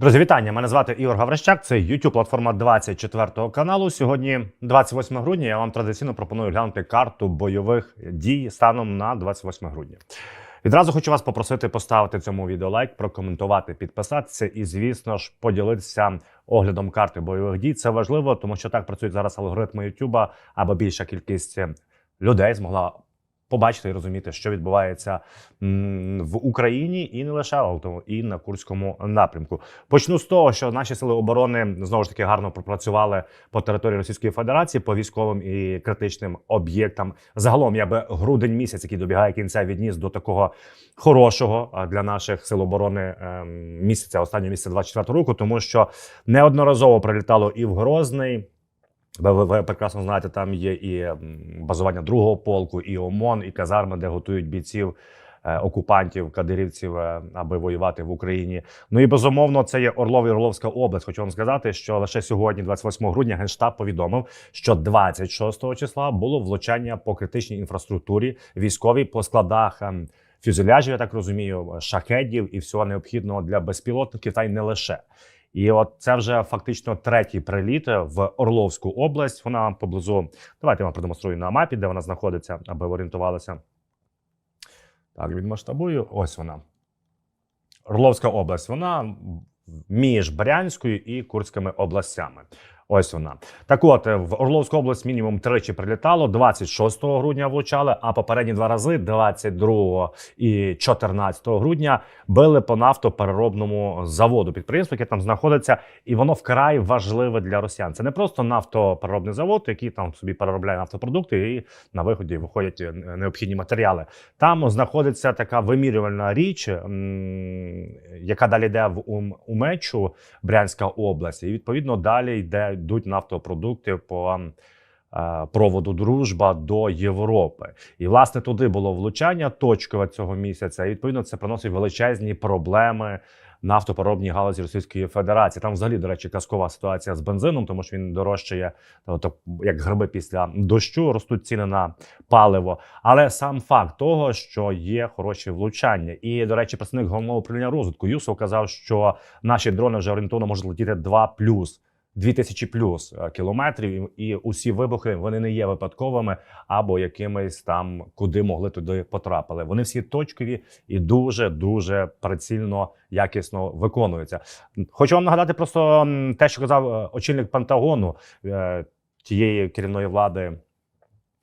Друзі, вітання! Мене звати Ігор Гаврищак. Це youtube платформа 24 каналу. Сьогодні 28 грудня. Я вам традиційно пропоную глянути карту бойових дій станом на 28 грудня. Відразу хочу вас попросити поставити цьому відео лайк, прокоментувати, підписатися і, звісно ж, поділитися оглядом карти бойових дій. Це важливо, тому що так працюють зараз алгоритми YouTube, аби більша кількість людей змогла побачити і розуміти, що відбувається в Україні і не лише але і на Курському напрямку. Почну з того, що наші сили оборони знову ж таки гарно пропрацювали по території Російської Федерації по військовим і критичним об'єктам. Загалом я би грудень місяць, який добігає кінця, відніс до такого хорошого для наших сил оборони ем, місяця, останнього місяця 24 року, тому що неодноразово прилітало і в Грозний. Ви, ви, ви прекрасно знаєте, там є і базування другого полку, і ОМОН, і казарми, де готують бійців. е, Окупантів, кадирівців, е, аби воювати в Україні. Ну і безумовно, це є Орлов і Орловська область. Хочу вам сказати, що лише сьогодні, 28 грудня, генштаб повідомив, що 26 числа було влучання по критичній інфраструктурі військовій по складах ем, фюзеляжів, я так розумію, шахедів і всього необхідного для безпілотників, та й не лише. І от це вже фактично третій приліт в Орловську область. Вона поблизу. Давайте я вам продемонструю на мапі, де вона знаходиться, аби ви орієнтувалися. Так, відмасштабую. Ось вона. Орловська область. Вона між Брянською і Курськими областями. Ось вона. Так от, е, в Орловську область мінімум тричі прилітало, 26 грудня влучали, а попередні два рази, 22 і 14 грудня, били по нафтопереробному заводу підприємству, яке там знаходиться, і воно вкрай важливе для росіян. Це не просто нафтопереробний завод, який там собі переробляє нафтопродукти, і на виході виходять е, необхідні матеріали. Там знаходиться така вимірювальна річ, яка далі йде в Умечу, Брянська область, і відповідно далі йде йдуть нафтопродукти по е, проводу Дружба до Європи. І власне туди було влучання точкове цього місяця. І відповідно це приносить величезні проблеми. Нафтопереробній галузі Російської Федерації там, взагалі, до речі, казкова ситуація з бензином, тому що він дорожчає, тобто, як гриби після дощу, ростуть ціни на паливо. Але сам факт того, що є хороші влучання, і до речі, представник головного управління розвитку Юсов казав, що наші дрони вже орієнтовно можуть летіти 2 плюс. 2000 плюс е, кілометрів, і усі вибухи вони не є випадковими або якимись там, куди могли туди потрапили. Вони всі точкові і дуже дуже прицільно якісно виконуються. Хочу вам нагадати просто те, що казав е, очільник Пентагону е, тієї керівної влади.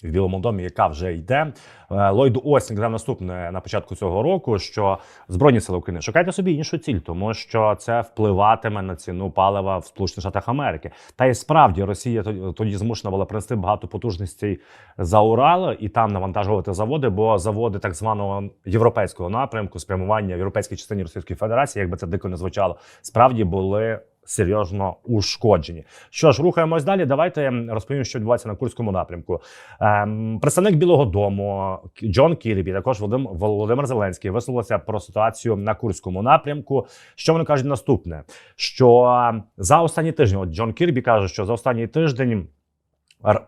В Білому домі, яка вже йде, Е, Ллойд Остін казав наступне на початку цього року, що збройні сили України шукайте собі іншу ціль, тому що це впливатиме на ціну палива в Сполучених Штатах Америки. Та й справді Росія тоді- змушена була принести багато потужностей за Урал і там навантажувати заводи, бо заводи так званого європейського напрямку, спрямування в європейській частині Російської Федерації, якби це дико не звучало, справді були. Серйозно ушкоджені. Що ж, рухаємось далі. Давайте розповім, що відбувається на Курському напрямку. Ем, представник Білого Дому Джон Кірбі, також Володим- Володимир Зеленський висловився про ситуацію на Курському напрямку. Що вони кажуть наступне? Що за останній тиждень, от Джон Кірбі каже, що за останній тиждень.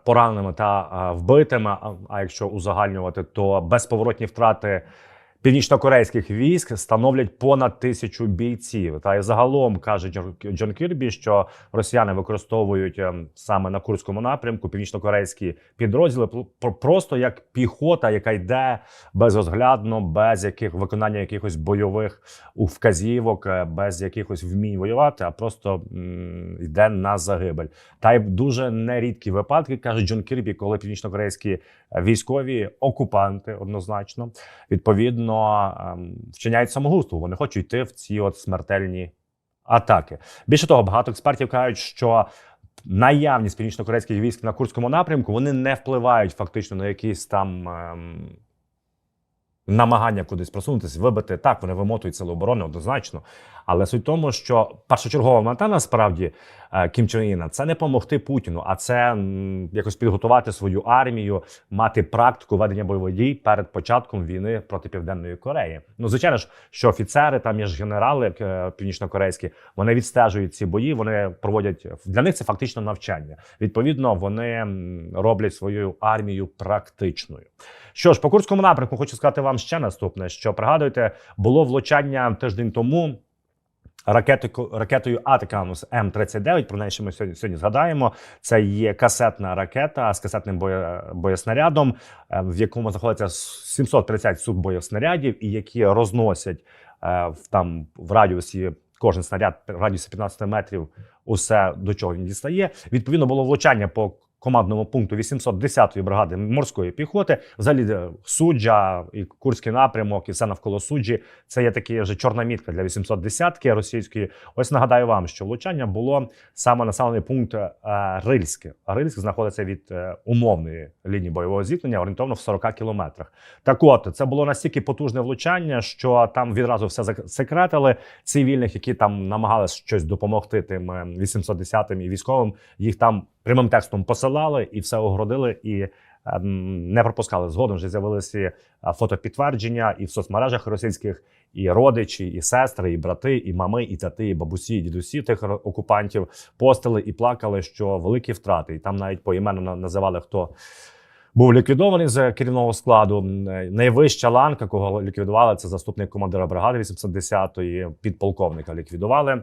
Пораненими та вбитими, а, а якщо узагальнювати, то безповоротні втрати північнокорейських військ становлять понад тисячу бійців. Та й загалом каже Джон- Кірбі, що росіяни використовують ем, саме на курському напрямку північнокорейські підрозділи просто як піхота, яка йде безозглядно, без яких виконання якихось бойових вказівок, е, без якихось вмінь воювати, а просто йде на загибель. Та й дуже нерідкі випадки каже Джон Кірбі, коли північнокорейські військові окупанти однозначно відповідно ем, вчиняють самогубство. Вони хочуть йти в ці от смертельні атаки. Більше того, багато експертів кажуть, що наявність північно-корейських військ на Курському напрямку вони не впливають фактично на якісь там. Ем, Намагання кудись просунутися, вибити так, вони вимотують сили оборони однозначно. Але суть в тому, що першочергова мета насправді е, Кім Чен Іна це не допомогти Путіну, а це якось підготувати свою армію, мати практику ведення бойових дій перед початком війни проти Південної Кореї. Ну звичайно ж, що офіцери, там є ж генерали е, північно-корейські, вони відстежують ці бої. Вони проводять для них це фактично навчання. Відповідно, вони роблять свою армію практичною. Що ж, по курському напрямку хочу сказати вам ще наступне: що пригадуєте, було влучання тиждень тому. Ракетою, ракетою Атакамус М39. Про неї ще ми сьогодні, сьогодні згадаємо. Це є касетна ракета з касетним боє, боєснарядом, е, в якому знаходиться 730 суббоєснарядів, і які розносять е, в там в радіусі. Кожен снаряд в радіусі 15 метрів усе до чого він дістає. Відповідно, було влучання по командному пункту 810-ї бригади морської піхоти. Взагалі е, суджа і Курський напрямок, і все навколо суджі. Це є такі вже чорна мітка для 810-ки російської. Ось нагадаю вам, що влучання було саме населений пункт е, Рильське. Рильськ знаходиться від е, умовної лінії бойового зіткнення орієнтовно в 40 кілометрах. Так от це було настільки потужне влучання, що там відразу все засекретили цивільних, які там намагалися щось допомогти тим е, 810-м і військовим. Їх там прямим текстом посилали і все огородили і. ем, Не пропускали згодом. Вже з'явилися е, фотопідтвердження і в соцмережах російських, і родичі, і сестри, і брати, і мами, і тати, і бабусі, і дідусі тих окупантів постили і плакали, що великі втрати. І там навіть поіменно на- називали хто був ліквідований з керівного складу. Е, Найвища ланка, кого ліквідували, це заступник командира бригади 810-ї, підполковника ліквідували.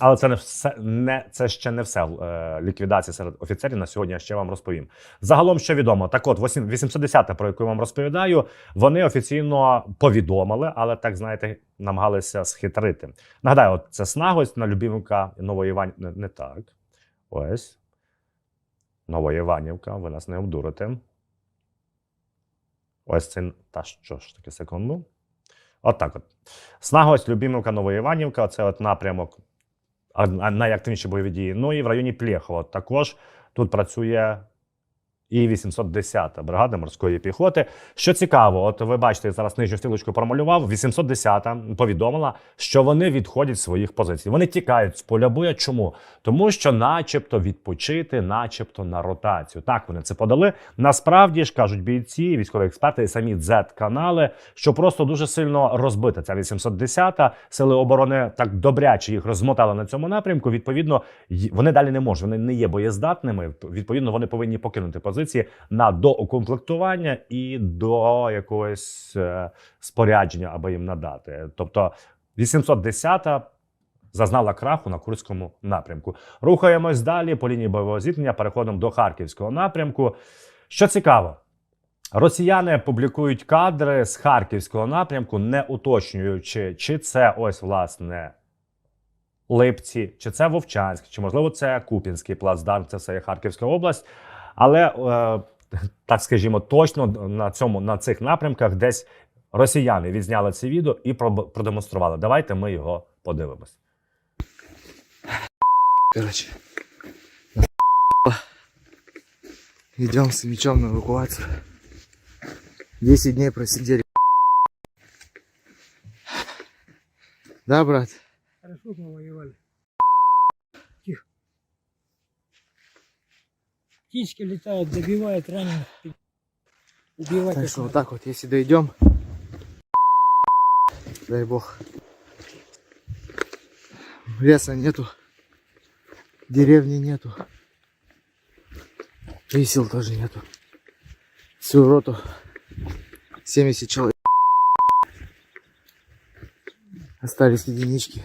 Але це не все не це ще не все е, ліквідація серед офіцерів. На сьогодні я ще вам розповім. Загалом, що відомо, так от 8 810, про яку я вам розповідаю, вони офіційно повідомили, але так знаєте, намагалися схитрити. Нагадаю, от це снагость на Любімка Нової Іван... не, не так. Ось. Новоіванівка, ви нас не обдурите. Ось це. Та що ж таки, секунду. От от. Снагость, Любімівка, Новоіванівка це от напрямок найактивніші бойові дії. Ну і в районі Плєхова також тут працює і 810-та бригада морської піхоти. Що цікаво, от ви бачите, я зараз нижню стрілочку промалював. 810-та повідомила, що вони відходять з своїх позицій. Вони тікають з поля бою. Чому? Тому що, начебто, відпочити, начебто на ротацію. Так вони це подали. Насправді ж кажуть бійці, військові експерти і самі Z-канали, що просто дуже сильно розбита ця 810-та. Сили оборони так добряче їх розмотали на цьому напрямку. Відповідно, вони далі не можуть. Вони не є боєздатними. Відповідно, вони повинні покинути позиції на доукомплектування і до якогось е, спорядження, аби їм надати. Тобто 810-та зазнала краху на Курському напрямку. Рухаємось далі по лінії бойового зіткнення. Переходимо до Харківського напрямку. Що цікаво, росіяни публікують кадри з Харківського напрямку, не уточнюючи, чи це ось власне. Липці, чи це Вовчанськ, чи можливо це Купінський плацдарм, це все є Харківська область. Але е, так скажімо, точно на цьому на цих напрямках десь росіяни відзняли це відео і продемонстрували. Давайте ми його подивимось. Короче. Идем с мечом на эвакуацию. 10 дней просидели. Да, брат? Хорошо повоевали. Птички летают, добивают раненых. Убивать Так что вот так вот, если дойдем, дай бог. Леса нету, деревни нету, и сил тоже нету. Всю роту 70 человек. Остались единички.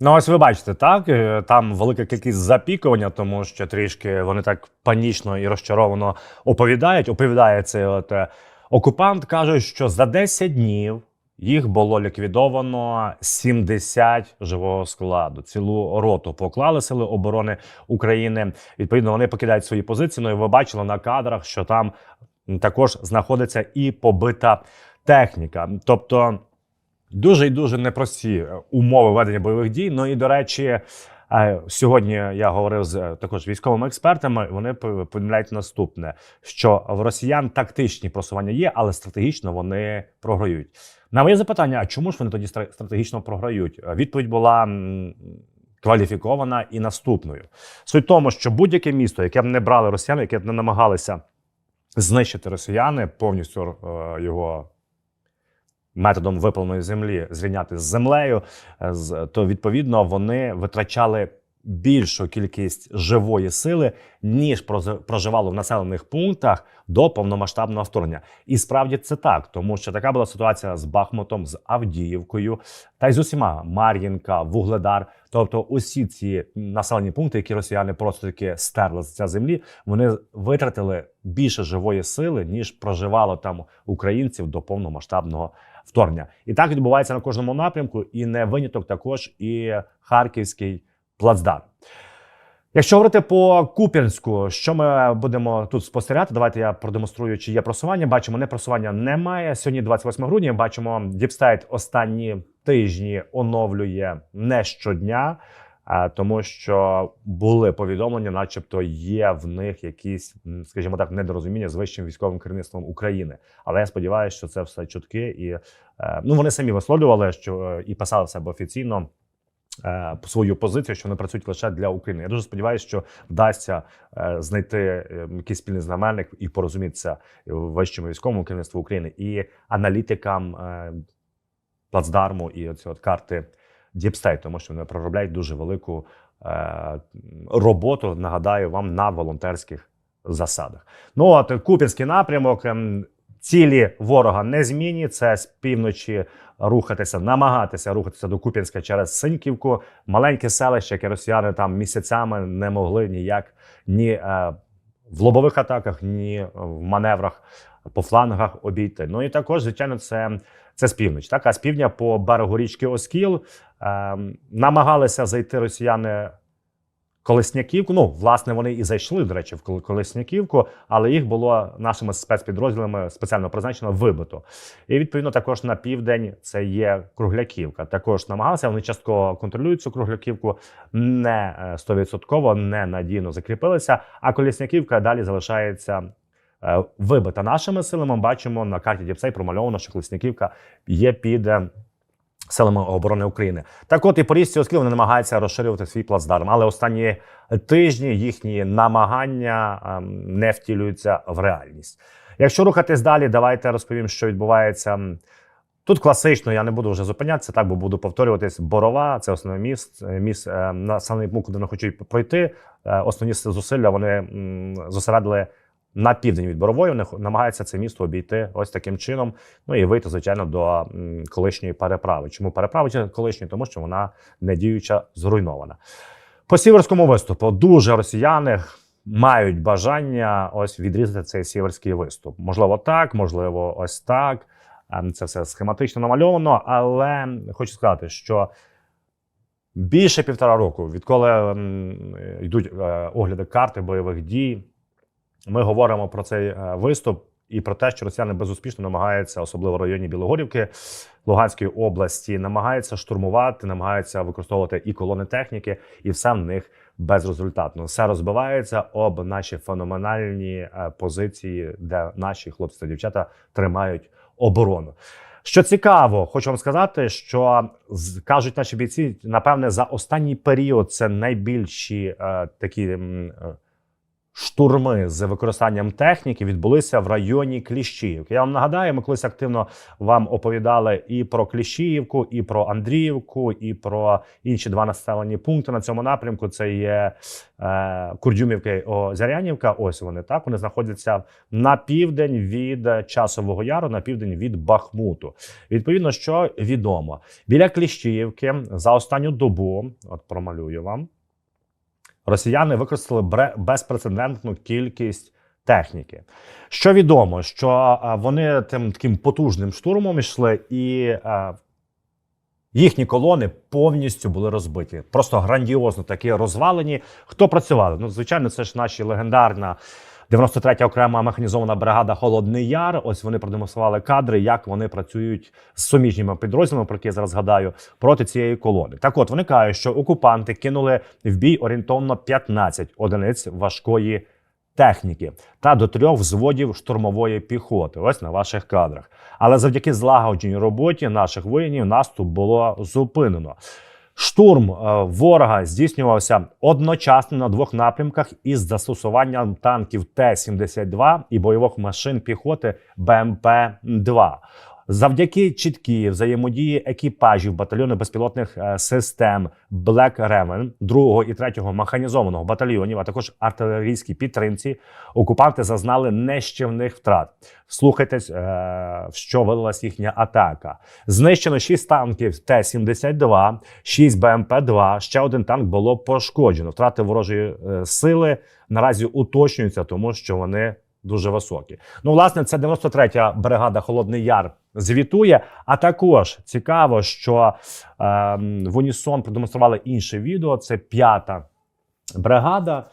Ну, ось ви бачите, так е, там велика кількість запікування, тому що трішки вони так панічно і розчаровано оповідають. Оповідає цей от е, окупант, каже, що за 10 днів їх було ліквідовано 70 живого складу. Цілу роту поклали сили оборони України. Відповідно, вони покидають свої позиції. Ну і ви бачили на кадрах, що там також знаходиться і побита техніка. Тобто. Дуже і дуже непрості е, умови ведення бойових дій. Ну і до речі, е, сьогодні я говорив з е, також військовими експертами. Вони повідомляють наступне: що в росіян тактичні просування є, але стратегічно вони програють. На моє запитання: а чому ж вони тоді стра- стратегічно програють? Відповідь була кваліфікована і наступною. Суть тому, що будь-яке місто, яке б не брали росіяни, яке б не намагалися знищити росіяни, повністю його методом випаленої землі зрівняти з землею, е, то відповідно вони витрачали більшу кількість живої сили, ніж проживало в населених пунктах до повномасштабного вторгнення. І справді це так, тому що така була ситуація з Бахмутом, з Авдіївкою та й з усіма Мар'їнка, Вугледар. Тобто, усі ці населені пункти, які росіяни просто таки стерли з ця землі, вони витратили більше живої сили, ніж проживало там українців до повномасштабного вторгнення. І так відбувається на кожному напрямку, і не виняток також і харківський плацдарм. Якщо говорити по Куп'янську, що ми будемо тут спостерігати? Давайте я продемонструю, чи є просування. Бачимо, не просування немає. Сьогодні 28 грудня. Бачимо, Діпстайт останні тижні оновлює не щодня, тому що були повідомлення, начебто є в них якісь, скажімо так, недорозуміння з вищим військовим керівництвом України. Але я сподіваюся, що це все чутки, і е, ну вони самі висловлювали, що е, і писали в себе офіційно е, свою позицію, що вони працюють лише для України. Я дуже сподіваюся, що вдасться знайти якийсь спільний знаменник і порозумітися вищому військовому керівництву України і аналітикам плацдарму і оці от карти Діпстейт, тому що вони проробляють дуже велику е, роботу. Нагадаю вам на волонтерських засадах. Ну от Купінський напрямок. ем, Цілі ворога не змінні. Це з півночі рухатися, намагатися рухатися до Куп'янська через Синьківку, маленьке селище, яке росіяни там місяцями не могли ніяк ні е, в лобових атаках, ні в маневрах по флангах обійти. Ну і також, звичайно, це, це з півночі. Так, а з півдня по берегу річки Оскіл е, намагалися зайти росіяни. Колесняківку, ну власне, вони і зайшли, до речі, в Кол- Колесняківку, але їх було нашими спецпідрозділами спеціально призначено вибито. І відповідно також на південь це є Кругляківка. Також намагалися вони частково контролюють цю Кругляківку, не е, стовідсотково, не надійно закріпилися. А Колесняківка далі залишається. Е, Вибита нашими силами, бачимо на карті Діпсей промальовано, що Колесняківка є під е, силами оборони України. Так от і по річці Оскіл вони намагаються розширювати свій плацдарм, але останні тижні їхні намагання ем, не втілюються в реальність. Якщо рухатись далі, давайте розповім, що відбувається. Тут класично, я не буду вже зупинятися, так бо буду повторюватись. Борова це основне міст, е, міст е, населений пункт, куди вони хочуть пройти. Основні зусилля вони зосередили на південь від Борової. Вони намагаються це місто обійти ось таким чином. Ну і вийти, звичайно, до колишньої переправи. Чому переправи чи колишньої? Тому що вона недіюча, зруйнована. По сіверському виступу дуже росіяни мають бажання ось відрізати цей сіверський виступ. Можливо, так, можливо, ось так. Ем, Це все схематично намальовано, але хочу сказати, що більше півтора року, відколи йдуть е, огляди карти бойових дій, ми говоримо про цей е, виступ і про те, що росіяни безуспішно намагаються, особливо в районі Білогорівки Луганської області, намагаються штурмувати, намагаються використовувати і колони техніки, і все в них безрезультатно. Все розбивається об наші феноменальні е, позиції, де наші хлопці та дівчата тримають оборону. Що цікаво, хочу вам сказати, що кажуть наші бійці, напевне, за останній період це найбільші е, такі е, штурми з використанням техніки відбулися в районі Кліщіївки. Я вам нагадаю, ми колись активно вам оповідали і про Кліщіївку, і про Андріївку, і про інші два населені пункти на цьому напрямку. Це є е, Курдюмівка і Озарянівка. Ось вони так. Вони знаходяться на південь від Часового Яру, на південь від Бахмуту. Відповідно, що відомо біля Кліщіївки за останню добу, от промалюю вам, росіяни використали безпрецедентну кількість техніки. Що відомо, що вони тим таким потужним штурмом йшли, і а, їхні колони повністю були розбиті. Просто грандіозно такі розвалені. Хто працювали? Ну, звичайно, це ж наші легендарна. 93-я окрема механізована бригада Холодний Яр. Ось вони продемонстрували кадри, як вони працюють з суміжніми підрозділами, про які я зараз згадаю, проти цієї колони. Так, от вони кажуть, що окупанти кинули в бій орієнтовно 15 одиниць важкої техніки та до трьох взводів штурмової піхоти. Ось на ваших кадрах. Але завдяки злагодженій роботі наших воїнів наступ було зупинено. Штурм е, ворога здійснювався одночасно на двох напрямках із застосуванням танків Т-72 і бойових машин піхоти БМП-2. Завдяки чіткій взаємодії екіпажів батальйону безпілотних е, систем Black Raven 2 і 3 механізованого батальйонів, а також артилерійській підтримці, окупанти зазнали нищівних втрат. Слухайтесь, е, в що вилилась їхня атака. Знищено 6 танків Т-72, 6 БМП-2, ще один танк було пошкоджено. Втрати ворожої е, сили наразі уточнюються, тому що вони дуже високі. Ну, власне, це 93-я бригада Холодний Яр звітує. А також цікаво, що е, в Унісон продемонстрували інше відео. Це п'ята бригада.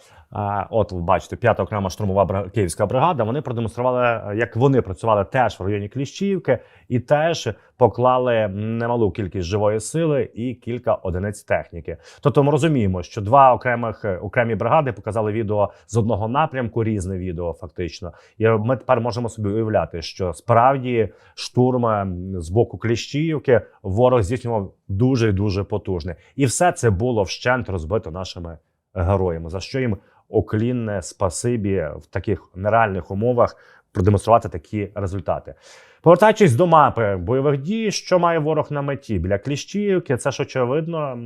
От ви бачите, п'ята окрема штурмова київська бригада. Вони продемонстрували, е, як вони працювали теж в районі Кліщівки, і теж поклали немалу кількість живої сили і кілька одиниць техніки. Тобто ми розуміємо, що два окремих е, окремі бригади показали відео з одного напрямку, різне відео, фактично. І ми тепер можемо собі уявляти, що справді штурм е, з боку Кліщівки ворог здійснював дуже дуже потужний. І все це було вщент розбито нашими героями, за що їм оклінне спасибі в таких нереальних умовах продемонструвати такі результати. Повертаючись до мапи бойових дій, що має ворог на меті біля Кліщівки, це ж очевидно,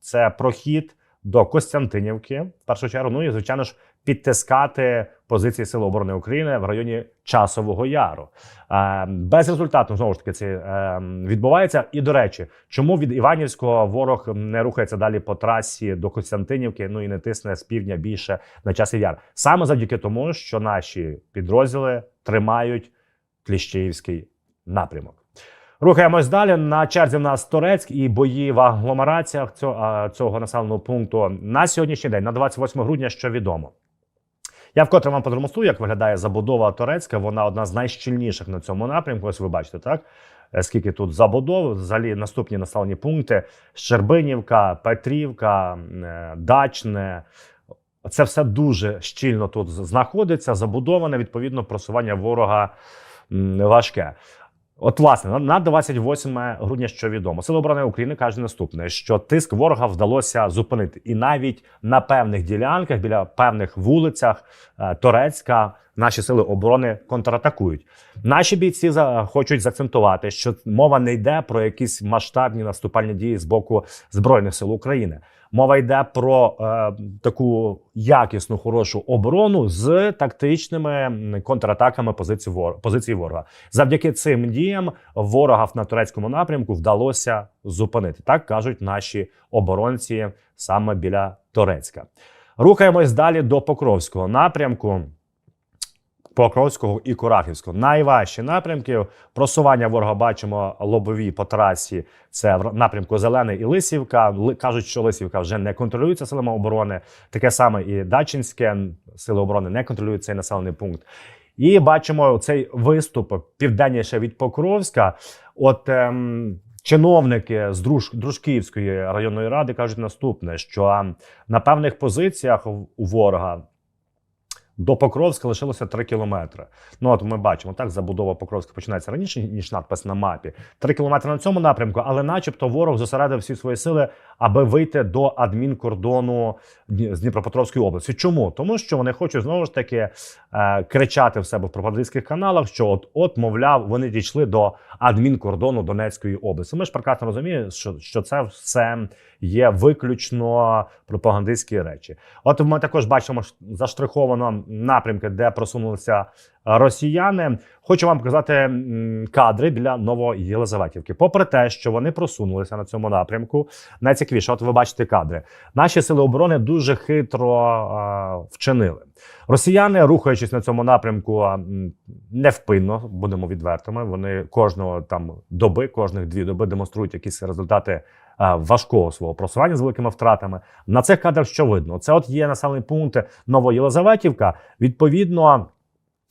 це прохід до Костянтинівки, в першу чергу. Ну і звичайно ж підтискати позиції Сили оборони України в районі Часового Яру. Е, Безрезультатно знову ж таки це е, відбувається. І до речі, чому від Іванівського ворог не рухається далі по трасі до Костянтинівки? Ну і не тисне з півдня більше на часів яр. Саме завдяки тому, що наші підрозділи тримають Кліщеївський напрямок. Рухаємось далі. На черзі в нас Торецьк і бої в агломераціях цього, цього населеного пункту на сьогоднішній день, на 28 грудня, що відомо. Я вкотре вам продемонструю, як виглядає забудова турецька. Вона одна з найщільніших на цьому напрямку. Ось ви бачите, так? Е, Скільки тут забудов, взагалі наступні населені пункти: Щербинівка, Петрівка, е, Дачне. Це все дуже щільно тут знаходиться, забудоване. Відповідно, просування ворога важке. От, власне, на- на 28 грудня, що відомо, Сили оборони України каже наступне: що тиск ворога вдалося зупинити, і навіть на певних ділянках, біля певних вулицях е, Торецька, наші сили оборони контратакують. Наші бійці хочуть заакцентувати, що мова не йде про якісь масштабні наступальні дії з боку збройних сил України. Мова йде про е, таку якісну хорошу оборону з тактичними контратаками позицій вор- позиції ворога. Завдяки цим діям ворога на турецькому напрямку вдалося зупинити. Так кажуть наші оборонці саме біля Торецька. Рухаємось далі до Покровського напрямку. Покровського і Курахівського. Найважчі напрямки просування ворога бачимо лобові по трасі. Це в напрямку Зелений і Лисівка. Кажуть, що Лисівка вже не контролюється силами оборони. Таке саме і Дачинське сили оборони не контролюють цей населений пункт. І бачимо цей виступ південніше від Покровська. От ем, чиновники з Друж, Дружківської районної ради кажуть наступне: що на певних позиціях у ворога до Покровська лишилося 3 кілометри. Ну от ми бачимо, так забудова Покровська починається раніше, ніж надпис на мапі. 3 кілометри на цьому напрямку, але, начебто, ворог зосередив всі свої сили, аби вийти до адмінкордону з Дніпропетровської області. Чому? Тому що вони хочуть знову ж таки е, кричати в себе в пропагандистських каналах, що от, от, мовляв, вони дійшли до адмінкордону Донецької області. Ми ж прекрасно розуміємо, що, що це все є виключно пропагандистські речі. От ми також бачимо заштриховано напрямки, де просунулися росіяни. Хочу вам показати кадри біля Новоєлизаветівки. Попри те, що вони просунулися на цьому напрямку, найцікавіше, от ви бачите кадри. Наші сили оборони дуже хитро а, вчинили. Росіяни, рухаючись на цьому напрямку, невпинно будемо відвертими. Вони кожного там доби, кожних дві доби демонструють якісь результати важкого свого просування з великими втратами. На цих кадрах що видно? Це от є населений пункт Новоєлизаветівка. Відповідно.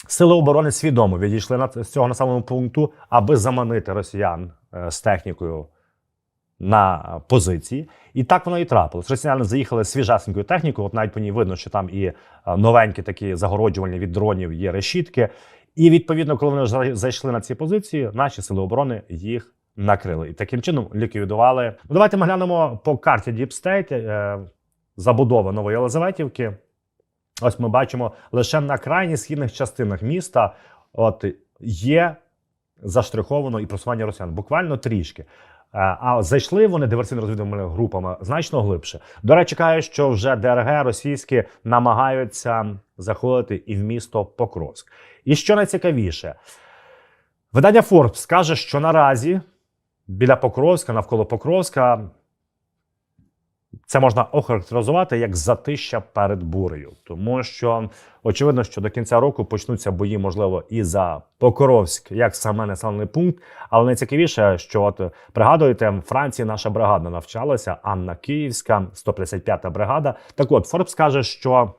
Сили оборони свідомо відійшли на з цього населеного пункту, аби заманити росіян е, з технікою на позиції. І так воно і трапилось. Росіяни заїхали свіжасенькою технікою. От навіть по ній видно, що там і е, новенькі такі загороджувальні від дронів є решітки. І відповідно, коли вони зайшли на ці позиції, наші сили оборони їх накрили і таким чином ліквідували. Ну, давайте ми глянемо по карті е, забудова Нової Єлизаветівки. Ось ми бачимо лише на крайніх східних частинах міста. От є заштриховано і просування росіян. Буквально трішки. Е, А зайшли вони диверсійно-розвідувальними групами значно глибше. До речі, кажуть, що вже ДРГ російські намагаються заходити і в місто Покровськ. І що найцікавіше, видання Forbes каже, що наразі біля Покровська, навколо Покровська, це можна охарактеризувати як затища перед бурею, тому що очевидно, що до кінця року почнуться бої, можливо, і за Покровськ, як саме населений пункт. Але найцікавіше, що от пригадуєте, в Франції наша бригада навчалася, Анна Київська, 155-та бригада. Так от Форбс каже, що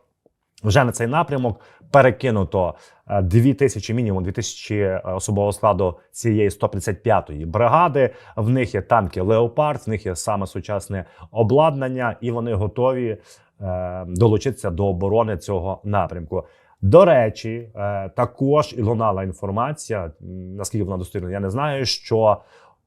вже на цей напрямок перекинуто е, 2 тисячі, мінімум 2 тисячі особового складу цієї 155-ї бригади. В них є танки Леопард, в них є саме сучасне обладнання, і вони готові е, долучитися до оборони цього напрямку. До речі, е, також і лунала інформація, наскільки вона достовірна, я не знаю, що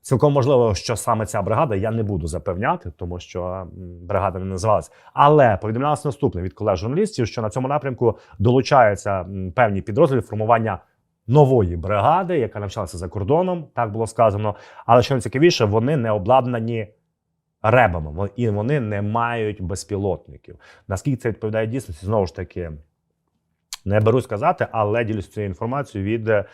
цілком можливо, що саме ця бригада я не буду запевняти, тому що бригада не називалась. Але повідомлялося наступне від колег журналістів, що на цьому напрямку долучаються певні підрозділи формування нової бригади, яка навчалася за кордоном. Так було сказано. Але що найцікавіше, вони не обладнані ребами, і вони не мають безпілотників. Наскільки це відповідає дійсності, знову ж таки. Не беру сказати, але ділюсь цією інформацією від е,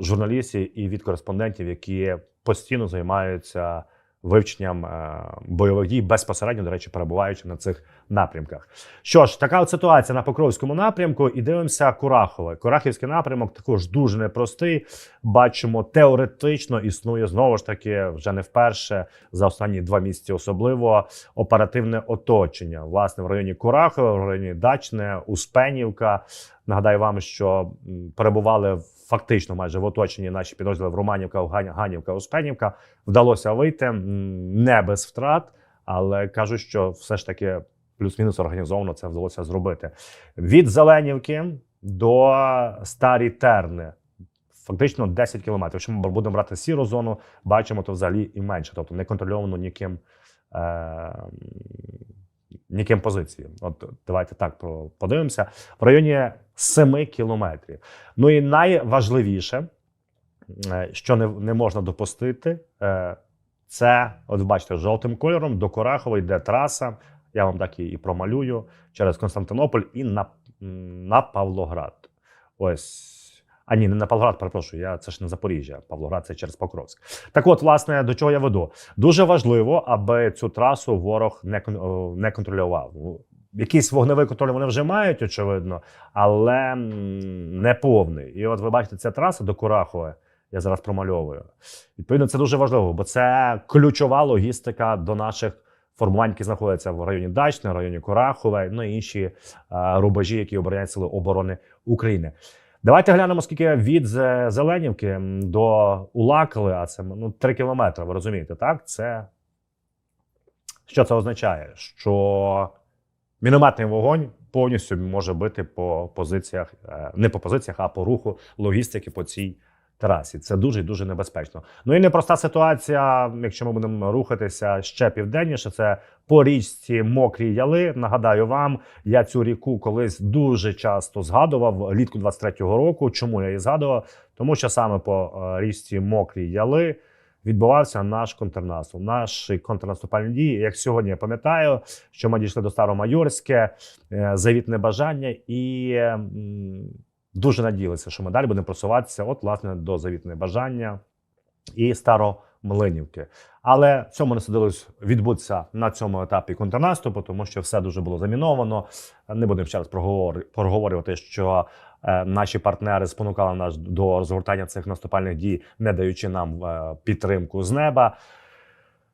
журналістів і від кореспондентів, які постійно займаються вивченням е, бойових дій безпосередньо, до речі, перебуваючи на цих напрямках. Що ж, така от ситуація на Покровському напрямку. І дивимося Курахове. Курахівський напрямок також дуже непростий. Бачимо, теоретично існує знову ж таки вже не вперше за останні два місяці, особливо оперативне оточення. Власне, в районі Курахове, в районі Дачне, Успенівка. Нагадаю вам, що перебували фактично майже в оточенні наші підрозділи в Романівка, Ганівка, Успенівка. Вдалося вийти не без втрат, але кажуть, що все ж таки плюс-мінус організовано це вдалося зробити. Від Зеленівки до Старі Терни. Фактично 10 кілометрів. Якщо ми будемо брати сіру зону, бачимо, то взагалі і менше, тобто не контрольовано ніким, е, ніким позиції. От давайте так подивимося. В районі 7 кілометрів. Ну і найважливіше, е, що не, не можна допустити, е, це, от бачите, жовтим кольором до Корахова йде траса. Я вам так і, промалюю через Константинополь і на, на Павлоград. Ось. А ні, не на Павлоград, перепрошую, я це ж не Запоріжжя. Павлоград це через Покровськ. Так от, власне, до чого я веду? Дуже важливо, аби цю трасу ворог не, не контролював. Ну, Якийсь вогневий контроль вони вже мають, очевидно, але не повний. І от ви бачите, ця траса до Курахове, я зараз промальовую. Відповідно, це дуже важливо, бо це ключова логістика до наших формувань, які знаходяться в районі Дачне, районі Курахове, ну і інші е, рубежі, які обороняють сили оборони України. Давайте глянемо, скільки від Зеленівки до Улакали, а це ну, 3 кілометри, ви розумієте, так? Це що це означає? Що мінометний вогонь повністю може бити по позиціях, е, не по позиціях, а по руху логістики по цій трасі. Це дуже дуже небезпечно. Ну і непроста ситуація, якщо ми будемо рухатися ще південніше. Це по річці Мокрі Яли. Нагадаю вам, я цю ріку колись дуже часто згадував влітку 23-го року. Чому я її згадував? Тому що саме по е, річці Мокрі Яли відбувався наш контрнаступ, наші контрнаступальні дії. Як сьогодні я пам'ятаю, що ми дійшли до Старомайорське, е, завітне бажання і. Дуже надіялися, що ми далі будемо просуватися, от, власне, до завітне бажання і Старомлинівки. Але цьому не судилось відбутися на цьому етапі контрнаступу, тому що все дуже було заміновано. Не будемо ще раз проговор- проговорювати, що е, наші партнери спонукали нас до розгортання цих наступальних дій, не даючи нам е, підтримку з неба.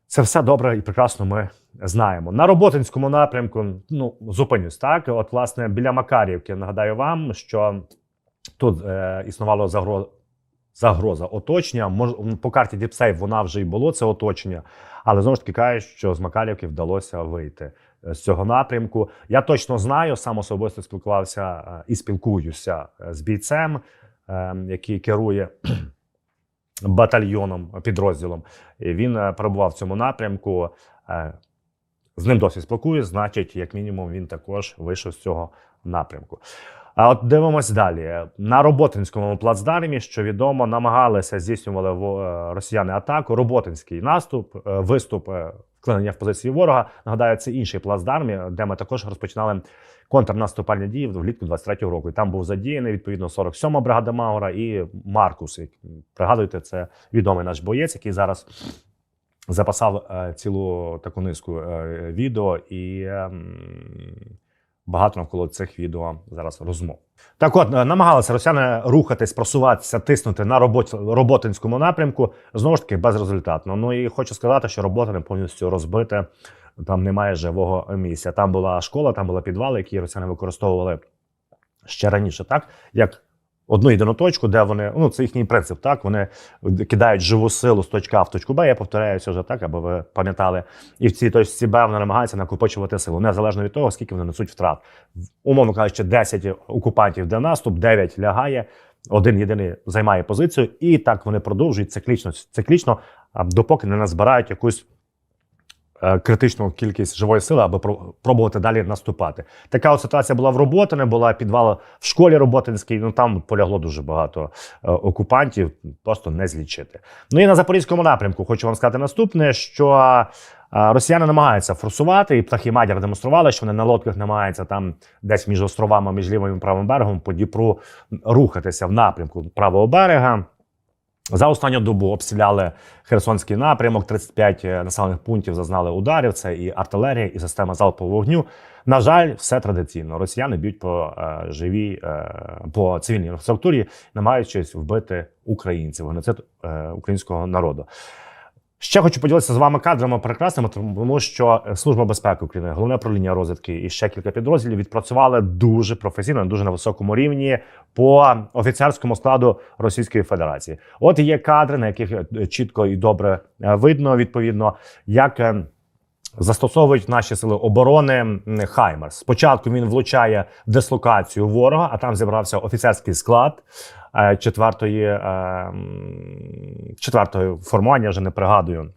Це все добре і прекрасно ми знаємо. На Роботинському напрямку, ну, зупинюсь так. От, власне, біля Макарівки нагадаю вам, що тут е, існувало загроз, загроза оточення. Мож, по карті Діпсейв вона вже й було це оточення, але знову ж таки кажуть, що з Макарівки вдалося вийти е, з цього напрямку. Я точно знаю, сам особисто спілкувався е, і спілкуюся е, з бійцем, е, який керує батальйоном, підрозділом. І він перебував в цьому напрямку. З ним досі спілкуюсь, значить, як мінімум, він також вийшов з цього напрямку. А от дивимось далі. На Роботинському плацдармі, що відомо, намагалися здійснювали е, росіяни атаку. Роботинський наступ, е, виступ, е, вклинення в позиції ворога. Нагадаю, це інший плацдарм, е, де ми також розпочинали контрнаступальні дії влітку 23-го року. І там був задіяний відповідно 47-ма бригада Маура і Маркус. Пригадуєте, це відомий наш боєць, який зараз записав е, цілу таку низку е, відео і. ем, Багато навколо цих відео зараз розмов. Так от е, намагалися росіяни рухатись, просуватися, тиснути на робот, роботинському напрямку. Знову ж таки, безрезультатно. Ну і хочу сказати, що робота не повністю розбите. Там немає живого місця. Там була школа, там були підвали, які росіяни використовували ще раніше, так як одну єдину точку, де вони ну це їхній принцип. Так вони кидають живу силу з точки А в точку Б. Я повторяюся вже так, аби ви пам'ятали. І в цій точці Б вони намагаються накопичувати силу, незалежно від того, скільки вони несуть втрат. Умовно кажучи, 10 окупантів де наступ, 9 лягає. Один єдиний займає позицію, і так вони продовжують циклічно, циклічно, допоки не назбирають якусь критичну кількість живої сили, аби про- пробувати далі наступати. Така от ситуація була в Роботине, була підвал в школі Роботинській. Ну там полягло дуже багато е, окупантів, просто не злічити. Ну і на запорізькому напрямку хочу вам сказати наступне: що е, росіяни намагаються форсувати, і птахи Мадяр демонстрували, що вони на лодках намагаються там десь між островами, між лівим і правим берегом по Дніпру рухатися в напрямку правого берега. За останню добу обстріляли Херсонський напрямок. 35 населених пунктів зазнали ударів. Це і артилерія, і система залпового вогню. На жаль, все традиційно. Росіяни б'ють по е, живій, е, по цивільній інфраструктурі, намагаючись вбити українців, геноцид е, українського народу. Ще хочу поділитися з вами кадрами прекрасними, тому що Служба безпеки України, головне управління розвідки і ще кілька підрозділів відпрацювали дуже професійно, дуже на високому рівні по офіцерському складу Російської Федерації. От є кадри, на яких е, чітко і добре е, видно, відповідно, як. е, Застосовують наші сили оборони Хаймерс. Спочатку він влучає дислокацію ворога, а там зібрався офіцерський склад е, четвертої, е, четвертої формування, вже не пригадую.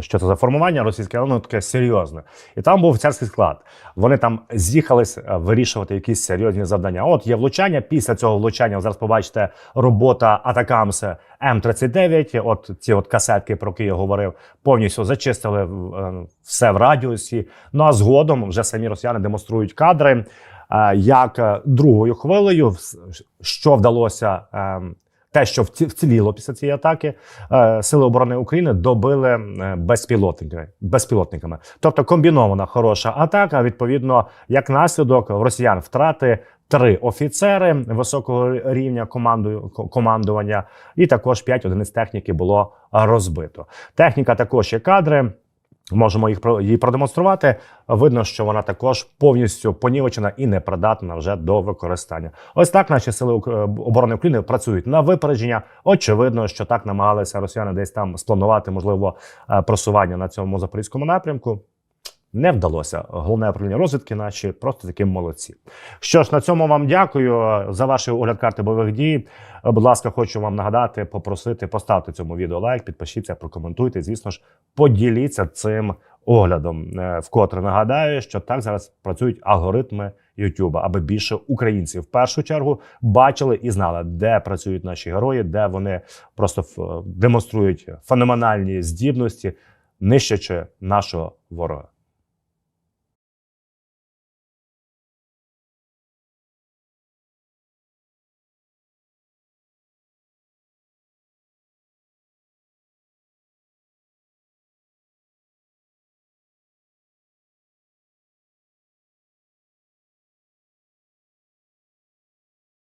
Що це за формування російське, воно таке серйозне. І там був офіцерський склад. Вони там з'їхались е, вирішувати якісь серйозні завдання. От є влучання. Після цього влучання, зараз побачите, робота Атакамса М39. От ці от касетки, про які я говорив, повністю зачистили е, все в радіусі. Ну а згодом вже самі росіяни демонструють кадри, е, як е, другою хвилею, що вдалося. е, те, що вціліло після цієї атаки, е, сили оборони України добили е, безпілотники, безпілотниками. Тобто комбінована хороша атака. Відповідно, як наслідок росіян втрати три офіцери високого рівня команду, командування, і також п'ять одиниць техніки було розбито. Техніка також є кадри. Можемо їх її продемонструвати. Видно, що вона також повністю понівечена і непридатна вже до використання. Ось так наші сили е, оборони України працюють на випередження. Очевидно, що так намагалися росіяни десь там спланувати можливо е, просування на цьому запорізькому напрямку. Не вдалося. Головне управління розвідки наші просто такі молодці. Що ж, на цьому вам дякую за ваш огляд карти бойових дій. Е, Будь ласка, хочу вам нагадати, попросити поставте цьому відео лайк, підпишіться, прокоментуйте. Звісно ж, поділіться цим оглядом. Е, Вкотре нагадаю, що так зараз працюють алгоритми YouTube, аби більше українців в першу чергу бачили і знали, де працюють наші герої, де вони просто демонструють феноменальні здібності, нищачи нашого ворога.